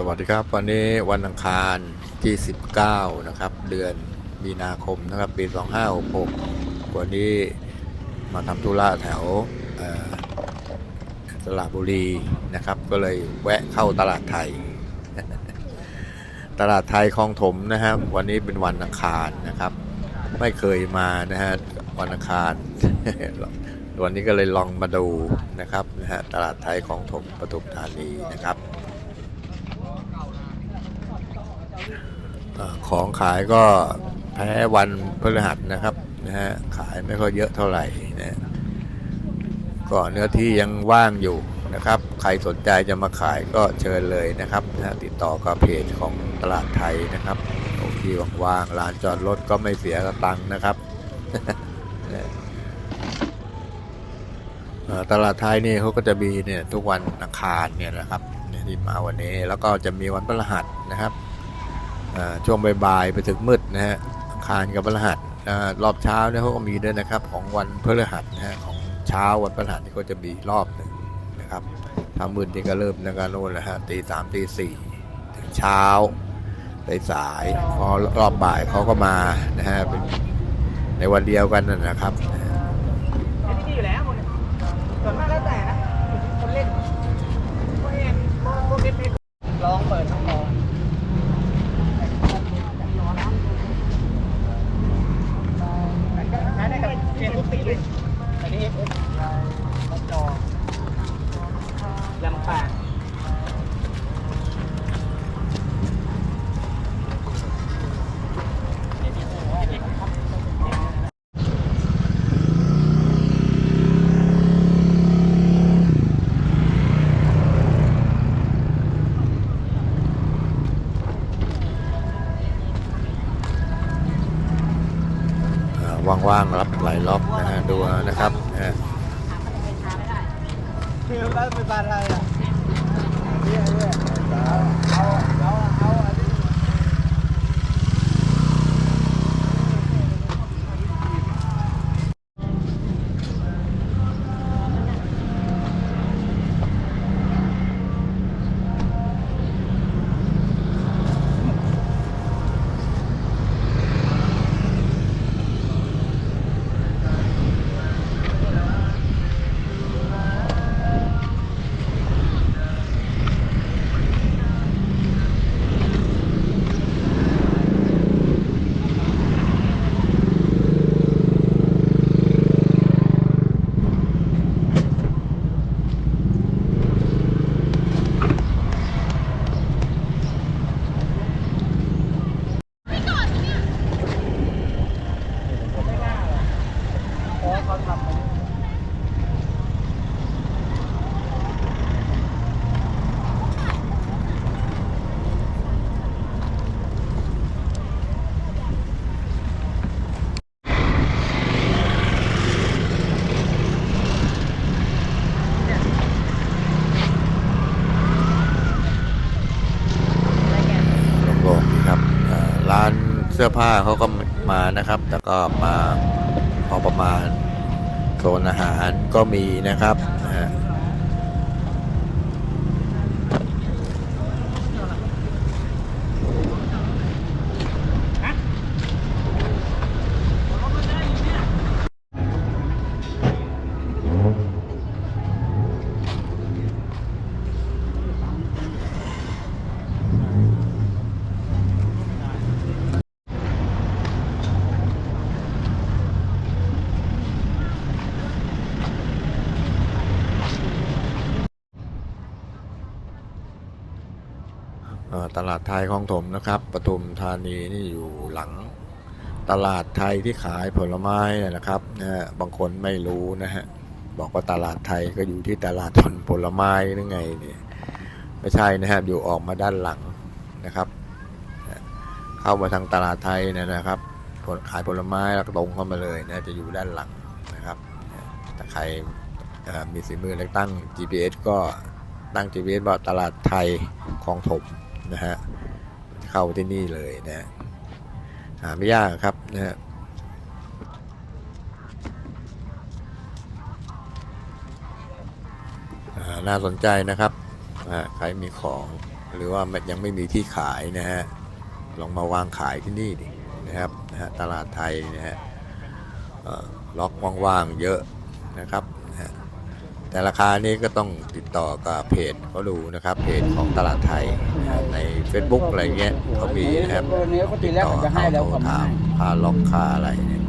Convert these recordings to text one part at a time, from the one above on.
สวัสดีครับ วันนี้วันอังคารที่ 19 นะครับ เดือนมีนาคมนะครับ ปี 2566 วันนี้มาทำธุระแถวสระบุรีนะครับ ก็เลยแวะเข้าตลาดไทย ตลาดไทยคลองถมนะครับ วันนี้เป็นวันอังคารนะครับ ไม่เคยมานะฮะวันอังคารวันนี้ก็เลยลองมาดูนะครับนะฮะตลาดไทยคลองถมปทุมธานีนะครับ เอ่อ ของขายก็แพ้วันพฤหัสนะครับนะฮะขายไม่ค่อยเยอะเท่าไหร่นะก็เนื้อที่ยังว่างอยู่นะครับ ใครสนใจจะมาขายก็เชิญเลยนะครับนะติดต่อกับเพจของตลาดไทยนะครับโอที่ว่างๆลานจอดรถก็ไม่เสียกระตังค์นะครับตลาดไทยนี่เขาก็จะมีเนี่ยทุกวันอังคารเนี่ยนะครับเนี่ยที่มาวันนี้แล้วก็จะมีวันพฤหัสนะครับ ช่วงบ่ายๆไปถึงมืดนะฮะอังคารกับพฤหัสรอบเช้าเนี่ยเขาก็มีด้วยนะครับ ของวันพฤหัสนะฮะของเช้าวันพฤหัสนี่ก็จะมีรอบหนึ่งนะครับถ้ามืดนี่ก็เริ่มในการโน่นแล้วฮะตีสามตีสี่ถึงเช้าไปสายๆพอรอบบ่ายเขาก็มานะฮะเป็นในวันเดียวกันนั่นนะครับนที่นี่อยู่แล้วคนส่วนมากแล้วแต่นะคนเล่นพวกเองพวกพวกเม็ดเม็ดลองเปิดต้องลองใช้ได้กับเกมทุกสีเลยอันนี้เอฟจอยำปาก อ่า ว่างๆรับหลายล็อกนะฮะดูนะครับนะคือบ้านเป็นบ้านอะไรอะเนี่ยเนี่ยเอาเอาเอาเอาอันนี้ เพราะเขาทำมัน โล่งๆดีครับเอ่อร้านเสื้อผ้าเขาก็มานะครับแต่ก็มาพอประมาณโซนอาหารก็มีนะครับนะฮะ เอ่อ ตลาดไทยคลองถมนะครับปทุมธานีนี่อยู่หลังตลาดไทยที่ขายผลไม้นะครับนะบางคนไม่รู้นะฮะบอกว่าตลาดไทยก็อยู่ที่ตลาดผลผลไม้หรือไงเนี่ยไม่ใช่นะครับอยู่ออกมาด้านหลังนะครับเข้ามาทางตลาดไทยนยนะครับผลขายผลไม้แล้วก็ตรงเข้ามาเลยนะจะอยู่ด้านหลังนะครับถ้าใครมีสีมือเล็กตั้ง GPS ก็ตั้ง GPS ว่าตลาดไทยคลองถม นะฮะเข้าที่นี่เลยนะฮะหาไม่ยากครับนะฮะน่าสนใจนะครับใครมีของหรือว่ามันยังไม่มีที่ขายนะฮะลองมาวางขายที่นี่ดินะครับนะฮะตลาดไทยนะฮะล็อกว่างๆเยอะนะครับ แต่ราคานี้ก็ต้องติดต่อกับเพจเขาดูนะครับ เพจของตลาดไทยใน Facebook อะไรเงี้ยเขามีนะครับติดต่อเขาโทรถามให้ค่าล็อกค่าอะไรเนี่ย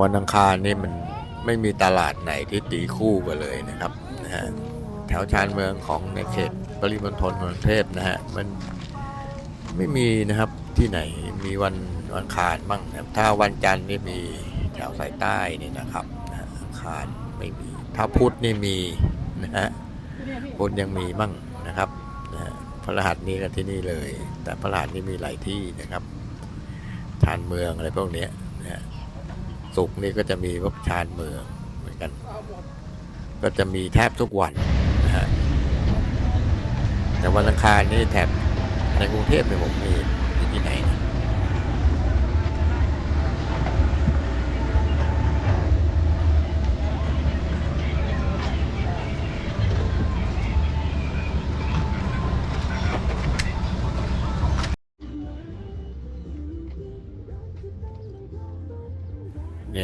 วันอังคารนี่มันไม่มีตลาดไหนที่ตีคู่กันเลยนะครับนะฮะแถวชานเมืองของในเขตปริมณฑลกรุงเทพนะฮะมันไม่มีนะครับที่ไหนมีวันวันอังคารบ้างนะถ้าวันจันทร์นี่มีแถวสายใต้นี่นะครับนะฮะอังคารไม่มี ถ้าพุธนี่มีนะฮะพุธยังมีบ้างนะครับนะฮะพฤหัสนี่ก็ที่นี่เลย แต่พฤหัสนี่มีหลายที่นะครับชานเมืองอะไรพวกเนี้ สุกร์นี่ก็จะมีพวกชานเมืองเหมือนกัน ก็จะมีแทบทุกวันนะฮะแต่วันอังคารนี่แถบในกรุงเทพเนี่ยผมมีที่ไหน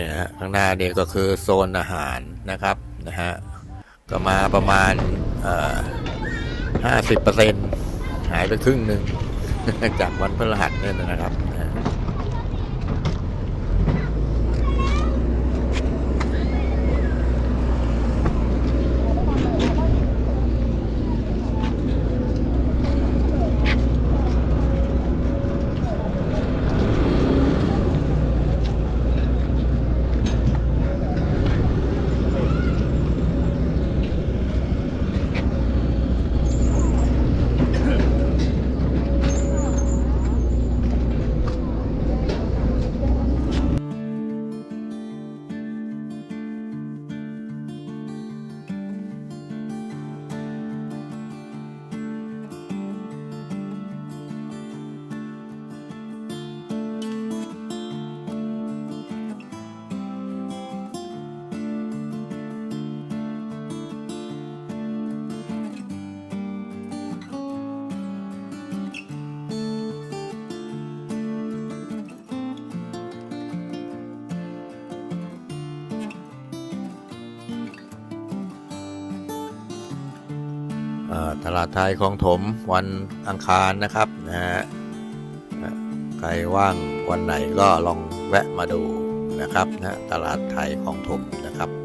นะเนี่ยฮะข้างหน้าเนี่ยก็คือโซนอาหารนะครับนะฮะก็มาประมาณห้าสิบเปอร์เซ็นต์หายไปครึ่งหนึ่งจากวันพฤหัสเนี่ยนะครับ ตลาดไทยคลองถมวันอังคารนะครับนะฮะใครว่างวันไหนก็ลองแวะมาดูนะครับนะตลาดไทยคลองถมนะครับ